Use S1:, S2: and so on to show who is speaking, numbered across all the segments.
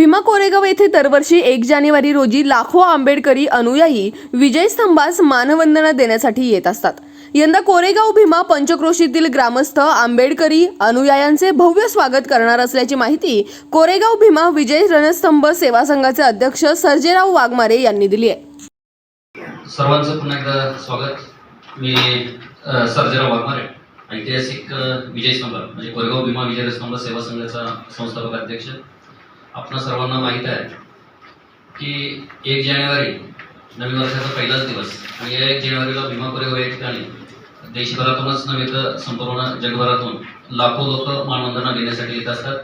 S1: भीमा कोरेगाव येथे दरवर्षी एक जानेवारी रोजी लाखो आंबेडकरी अनुयायी विजय स्तंभास मानवंदना देण्यासाठी येत असतात. यंदा कोरेगाव भीमा पंचक्रोशीतील ग्रामस्थ आंबेडकरी अनुयायांचे भव्य स्वागत करणार असल्याची माहिती कोरेगाव भीमा विजय रणस्तंभ सेवा संघाचे अध्यक्ष सर्जेराव वाघमारे यांनी दिली आहे.
S2: सर्वांचं पुन्हा एकदा स्वागत. मी सर्जेराव वाघमारे ऐतिहासिक विजय स्तंभ म्हणजे कोरेगाव भीमा विजय स्तंभ सेवा संघाचा संस्थापक अध्यक्ष. आपणा सर्वांना माहीत आहे की एक जानेवारी नवीन वर्षाचा पहिलाच दिवस आणि या एक जानेवारीला भीमा कोरेगाव या ठिकाणी देशभरातूनच नव्हे तर संपूर्ण जगभरातून लाखो लोक मानवंदना देण्यासाठी येत असतात.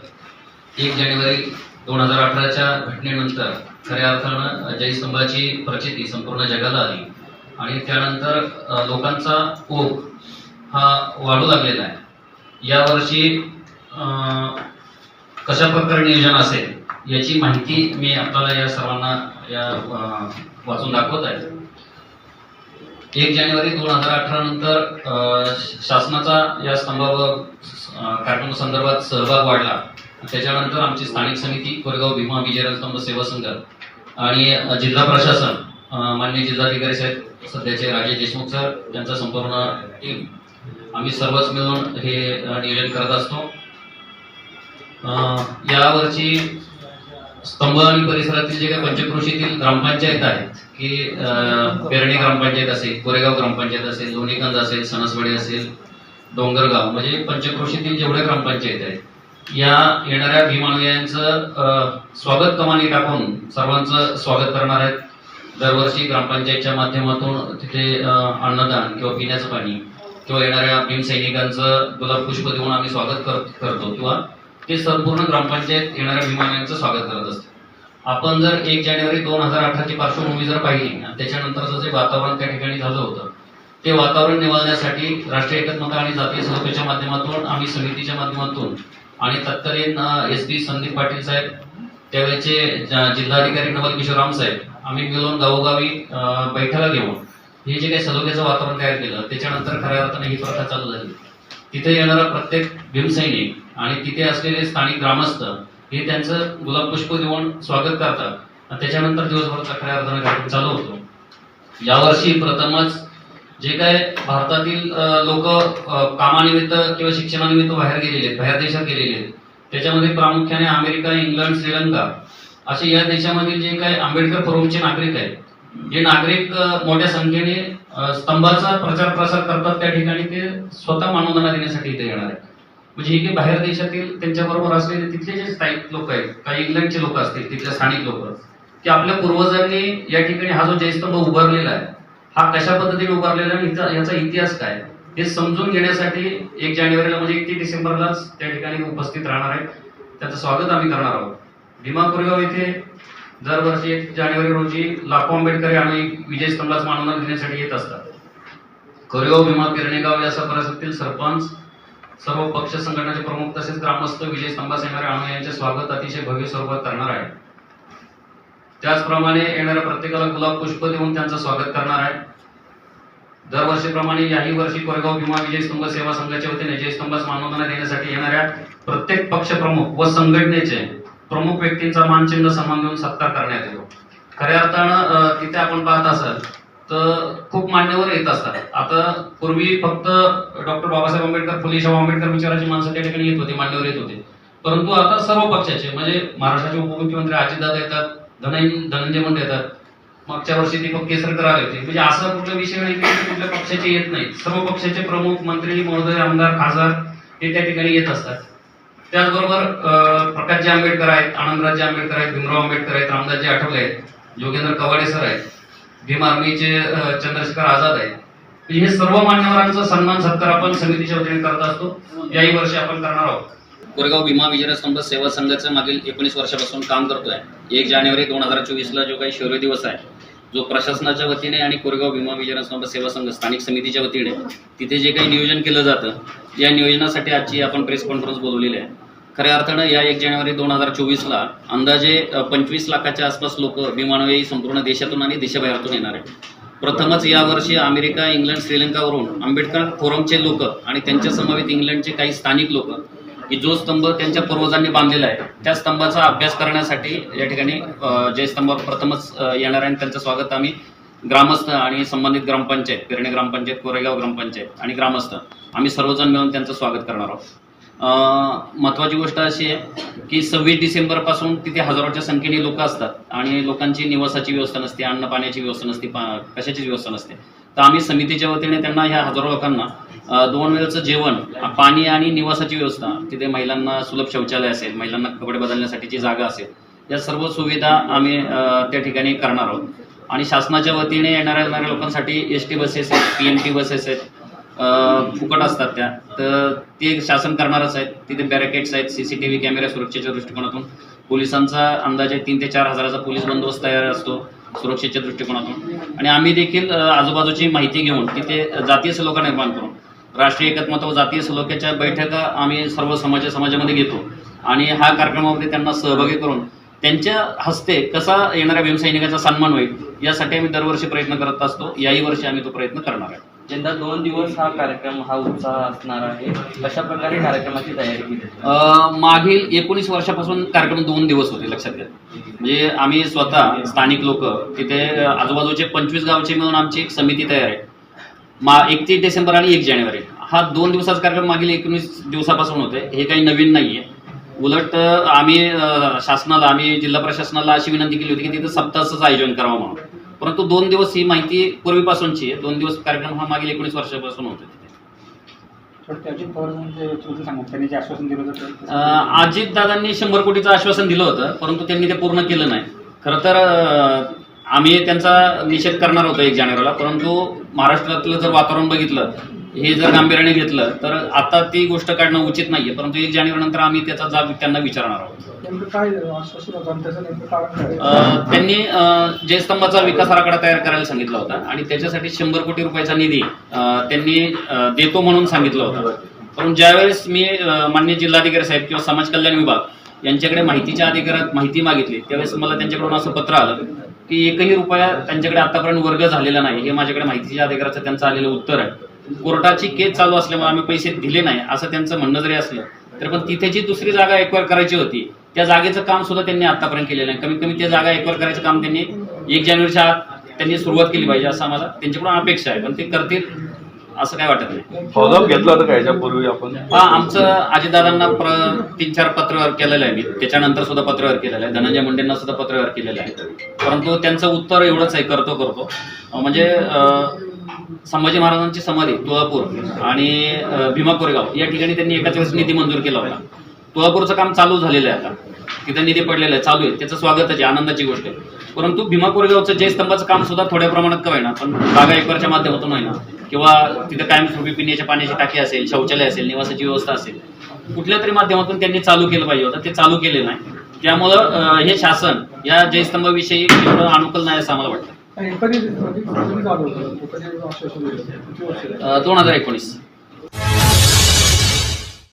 S2: एक जानेवारी दोन हजार अठराच्या घटनेनंतर खऱ्या अर्थानं जयस्तंभाची प्रचिती संपूर्ण जगाला आली आणि त्यानंतर लोकांचा ओघ हा वाढू लागलेला आहे. यावर्षी कशा प्रकारे नियोजन असेल याची माहिती मी आपल्याला या सर्वांना या वाचून दाखवत आहे. एक जानेवारी दोन हजार अठरा नंतर शासनाचा या स्तंभावर कार्यक्रम संदर्भात सहभाग वाढला. त्याच्यानंतर आमची स्थानिक समिती कोरेगाव भीमा विजय स्तंभ सेवा संघ आणि जिल्हा प्रशासन माननीय जिल्हाधिकारी साहेब सध्याचे राजे देशमुख सर यांचा संपूर्ण टीम आम्ही सर्वच मिळून हे नियोजन करत असतो. यावरची स्तंभ आणि परिसरातील जे काही पंचक्रोशीतील ग्रामपंचायत आहेत की पेरणी ग्रामपंचायत असेल कोरेगाव ग्रामपंचायत असेल लोणीकंद असेल सणसवाडी असेल डोंगरगाव म्हणजे पंचक्रोशीतील जेवढ्या ग्रामपंचायत आहेत या येणाऱ्या भीमानुयांचं स्वागत कमानी टाकून सर्वांचं स्वागत करणार आहेत. दरवर्षी ग्रामपंचायतच्या माध्यमातून तिथे अन्नदान किंवा पिण्याचं पाणी किंवा येणाऱ्या भीम सैनिकांचं गुलाब पुष्प देऊन आम्ही स्वागत कर- करतो किंवा ते संपूर्ण ग्रामपंचायत येणाऱ्या विमानांचं स्वागत करत असते. आपण जर एक जानेवारी दोन हजार अठराची पार्श्वभूमी जर पाहिली आणि त्याच्यानंतरचं जे वातावरण त्या ठिकाणी झालं होतं ते वातावरण निवडण्यासाठी राष्ट्रीय एकात्मता आणि जातीय सलोख्याच्या माध्यमातून आम्ही समितीच्या माध्यमातून आणि तत्कालीन एस पी संदीप पाटील साहेब त्यावेळेचे ज- जिल्हाधिकारी नवल किशोर राम साहेब आम्ही मिळून गावोगावी बैठका घेऊन हे जे काही सलोख्याचं वातावरण तयार केलं त्याच्यानंतर खऱ्या अर्थाने ही प्रथा चालू झाली. तिथे येणारा प्रत्येक भीमसैनिक आणि तिथे असलेले स्थानिक ग्रामस्थ हे त्यांचं गुलाब पुष्प देऊन स्वागत करतात. आणि त्याच्यानंतर दिवसभर खऱ्या अर्धन कार्यक्रम चालू होतो. यावर्षी प्रथमच जे काय भारतातील लोक कामानिमित्त किंवा शिक्षणानिमित्त बाहेर गेलेले आहेत बाहेर देशात गेलेले आहेत त्याच्यामध्ये प्रामुख्याने अमेरिका इंग्लंड श्रीलंका असे या देशामधील जे काही आंबेडकर फोरमचे नागरिक आहेत जे नागरिक मोठ्या संख्येने स्तंभाचा प्रचार प्रसार करतात त्या ठिकाणी ते स्वतः मानवंदना देण्यासाठी इथे येणार आहेत. म्हणजे हे काही बाहेर देशातील त्यांच्याबरोबर असलेले तिथले जे स्थायिक लोक आहेत काही इंग्लंडचे लोक असतील तिथले स्थानिक लोक की आपल्या पूर्वजांनी या ठिकाणी हा जो जयस्तंभ उभारलेला आहे हा कशा पद्धतीने उभारलेला आहे आणि याचा इतिहास काय हे समजून घेण्यासाठी एक जानेवारीला म्हणजे एकतीस डिसेंबरलाच त्या ठिकाणी उपस्थित राहणार आहे त्याचं स्वागत आम्ही करणार आहोत. भीमा कोरेगाव येथे दरवर्षी एक जानेवारी रोजी लाखो आंबेडकर आणि विजय स्तंभास मानवंदना देण्यासाठी येत असतात. कोरेगाव भीमा किरणेगाव या परिसरातील सरपंच सर्व पक्ष संघटनाचे प्रमुख तसेच ग्रामस्थ विजय स्तंभास आणू यांचे स्वागत अतिशय भव्य स्वरूपात करणार आहे त्याचप्रमाणे येणाऱ्या प्रत्येकाला गुलाब पुष्प देऊन त्यांचं स्वागत करणार आहे दरवर्षीप्रमाणे याही वर्षी कोरेगाव भीमा विजय स्तंभ सेवा संघाच्या वतीने जयस्तंभास मानवंदना देण्यासाठी येणाऱ्या प्रत्येक पक्ष प्रमुख व संघटनेचे प्रमुख व्यक्तींचा मानचिन्ह सन्मान देऊन सत्कार करण्यात येतो. खऱ्या अर्थानं तिथे आपण पाहत असाल तर खूप मान्यवर येत असतात. आता पूर्वी फक्त डॉक्टर बाबासाहेब आंबेडकर फुले शाहू आंबेडकर विचाराची माणसं त्या ठिकाणी येत होती मान्यवर येत होते. परंतु आता सर्व पक्षाचे म्हणजे महाराष्ट्राचे उपमुख्यमंत्री अजितदादा येतात धनंजय धनंजय मुंडे येतात. मागच्या वर्षी दीपक केसरकर आले होते. म्हणजे असा कुठला विषय नाही की कुठल्या पक्षाचे येत नाही सर्व पक्षाचे प्रमुख मंत्री महोदय आमदार खासदार हे त्या ठिकाणी येत असतात. त्याचबरोबर प्रकाशजी आंबेडकर आहेत आनंदराजे आंबेडकर आहेत भीमराव आंबेडकर आहेत रामदासजी आठवले आहेत जोगेंद्र कवाडे सर आहेत. भीम आर्मीचे चंद्रशेखर आझाद आहेत. म्हणजे हे सर्व मान्यवरांचा सन्मान सत्कार आपण समितीच्या वतीने करत असतो. याही वर्षी आपण करणार आहोत. कोरेगाव भीमा विजय स्तंभ सेवा संघाचं मागील एकोणीस वर्षापासून काम करतोय. एक जानेवारी दोन हजार चोवीसला जो काही शौर्य दिवस आहे जो प्रशासनाच्या वतीने आणि कोरेगाव भीमा विजय स्तंभ सेवा संघ स्थानिक समितीच्या वतीने तिथे जे काही नियोजन केलं जातं या नियोजनासाठी आजची आपण प्रेस कॉन्फरन्स बोलवलेली आहे. खऱ्या अर्थानं या एक जानेवारी दोन हजार चोवीसला अंदाजे पंचवीस लाखाच्या आसपास लोक विमानवेळी संपूर्ण देशातून आणि देशाबाहेरतून येणार आहेत. प्रथमच यावर्षी अमेरिका इंग्लंड श्रीलंकावरून आंबेडकर फोरमचे लोक आणि त्यांच्या समवेत इंग्लंडचे काही स्थानिक लोक की जो स्तंभ त्यांच्या पूर्वजांनी बांधलेला आहे त्या स्तंभाचा अभ्यास करण्यासाठी या ठिकाणी जय स्तंभ प्रथमच येणार आहे आणि त्यांचं स्वागत आम्ही ग्रामस्थ आणि संबंधित ग्रामपंचायत पेरणे ग्रामपंचायत कोरेगाव ग्रामपंचायत आणि ग्रामस्थ आम्ही सर्वजण मिळून त्यांचं स्वागत करणार आहोत. महत्त्वाची गोष्ट अशी आहे की सव्वीस डिसेंबरपासून तिथे हजारोच्या संख्येने लोक असतात आणि लोकांची निवासाची व्यवस्था नसते अन्न पाण्याची व्यवस्था नसते पा कशाचीच व्यवस्था नसते. तर आम्ही समितीच्या वतीने त्यांना ह्या हजारो लोकांना दोन वेळचं जेवण पाणी आणि निवासाची व्यवस्था तिथे महिलांना सुलभ शौचालय असेल महिलांना कपडे बदलण्यासाठीची जागा असेल या सर्व सुविधा आम्ही त्या ठिकाणी करणार आहोत. आणि शासनाच्या वतीने येणाऱ्या येणाऱ्या लोकांसाठी एस टी बसेस आहेत पी एम टी बसेस आहेत फुकट असतात त्या. तर ते शासन करणारच आहेत. तिथे बॅरिकेड्स आहेत C C T V camera सुरक्षेच्या दृष्टिकोनातून. पोलिसांचा अंदाजे तीन ते चार हजाराचा पोलीस बंदोबस्त तयार असतो सुरक्षेच्या दृष्टिकोनातून. आणि आम्ही देखील आजूबाजूची माहिती घेऊन तिथे जातीय सलोखा निर्माण करून राष्ट्रीय एकत्मत्व व जातीय सलोख्याच्या बैठका आम्ही सर्व समाज समाजामध्ये घेतो. आणि हा कार्यक्रमामध्ये त्यांना सहभागी करून त्यांच्या हस्ते कसा येणाऱ्या भीमसैनिकाचा सन्मान होईल यासाठी आम्ही दरवर्षी प्रयत्न करत असतो. याही वर्षी आम्ही तो प्रयत्न करणार आहे
S3: यंदा दोन दिवस हा कार्यक्रम हा उत्साह असणार आहे. कशा प्रकारे कार्यक्रमाची तयारी केली
S2: मागील एकोणीस वर्षापासून कार्यक्रम दोन दिवस होते लक्षात घ्या. म्हणजे आम्ही स्वतः स्थानिक लोक तिथे आजूबाजूचे पंचवीस गावचे मिळून आमची एक समिती तयार आहे. मा एकतीस डिसेंबर आणि एक जानेवारी. हा दोन दिवसाचा कार्यक्रम मागील एकोणीस दिवसापासून होते हे काही नवीन नाहीये. उलट आम्ही शासनाला आम्ही जिल्हा प्रशासनाला अशी विनंती केली होती की तिथे सप्ताहाचं आयोजन करावं म्हणून. परंतु दोन दिवस ही माहिती पूर्वीपासूनची आहे. दोन दिवस कार्यक्रम हा मागील एकोणीस वर्षापासून होते अजित दादांनी शंभर कोटीचं आश्वासन दिलं होतं परंतु त्यांनी ते पूर्ण केलं नाही. खरं तर आम्ही त्यांचा निषेध करणार होतो एक जानेवारीला परंतु महाराष्ट्रातलं जर वातावरण बघितलं हे जर गांभीर्याने घेतलं तर आता ती गोष्ट काढणं उचित नाहीये. परंतु एक जानेवारी नंतर आम्ही त्याचा जाब त्यांना विचारणार आहोत. त्यांनी अं, जयस्तंभाचा विकास आराखडा तयार करायला सांगितला होता आणि त्याच्यासाठी शंभर कोटी रुपयाचा निधी त्यांनी देतो म्हणून सांगितलं होतं. पण ज्यावेळेस मी अं, माननीय जिल्हाधिकारी साहेब किंवा समाज कल्याण विभाग यांच्याकडे माहितीच्या अधिकारात माहिती मागितली त्यावेळेस मला त्यांच्याकडून असं पत्र आलं की एकही रुपया त्यांच्याकडे आतापर्यंत वर्ग झालेला नाही. हे माझ्याकडे माहितीच्या अधिकाराचं त्यांचं आलेलं उत्तर आहे. कोर्टाची केस चालू असल्यामुळे आम्ही पैसे दिले नाही असं त्यांचं म्हणणं जरी असलं तर पण तिथे जी दुसरी जागा एक्वायर करायची होती त्या जागेचं काम सुद्धा त्यांनी आतापर्यंत केलेलं नाही कमीत कमी त्या जागा एक्वायर करायचं काम त्यांनी एक जानेवारीच्या आत त्यांनी सुरुवात केली पाहिजे असं आम्हाला त्यांच्याकडून अपेक्षा आहे. पण ते करतील असं काय वाटत नाही.
S4: फॉलोअप घेतला होता का याच्यापूर्वी आपण?
S2: हा आमचं अजितदादांना तीन चार पत्रव्यवहार केलेलं आहे. मी त्याच्यानंतर सुद्धा पत्रव्यवहार केलेला आहे. धनंजय मुंडेंना सुद्धा पत्रव्यवहार केलेला आहे. परंतु त्यांचं उत्तर एवढंच आहे करतो करतो. म्हणजे संभाजी महाराजांची समाधी तुळापूर आणि भीमा कोरेगाव या ठिकाणी त्यांनी एकाच वेळेस निधी मंजूर केला होता. तुळापूरचं काम चालू झालेलं आहे आता. तिथं निधी पडलेलं आहे चालू आहे. त्याचं स्वागताची आहे आनंदाची गोष्ट आहे. परंतु भीमा कोरेगावचं जय स्तंभाचं काम सुद्धा थोड्या प्रमाणात का होईना पण जागा एकरच्या माध्यमातून होईना. किंवा तिथं कायमस्वरूपी पिण्याच्या पाण्याची टाकी असेल शौचालय असेल निवासाची व्यवस्था असेल कुठल्या तरी माध्यमातून त्यांनी चालू केलं पाहिजे होतं. ते चालू केले नाही. त्यामुळं हे शासन या जयस्तंभाविषयी एवढं अनुकूल नाही असं आम्हाला वाटतं. दोन हजार एकोणीस.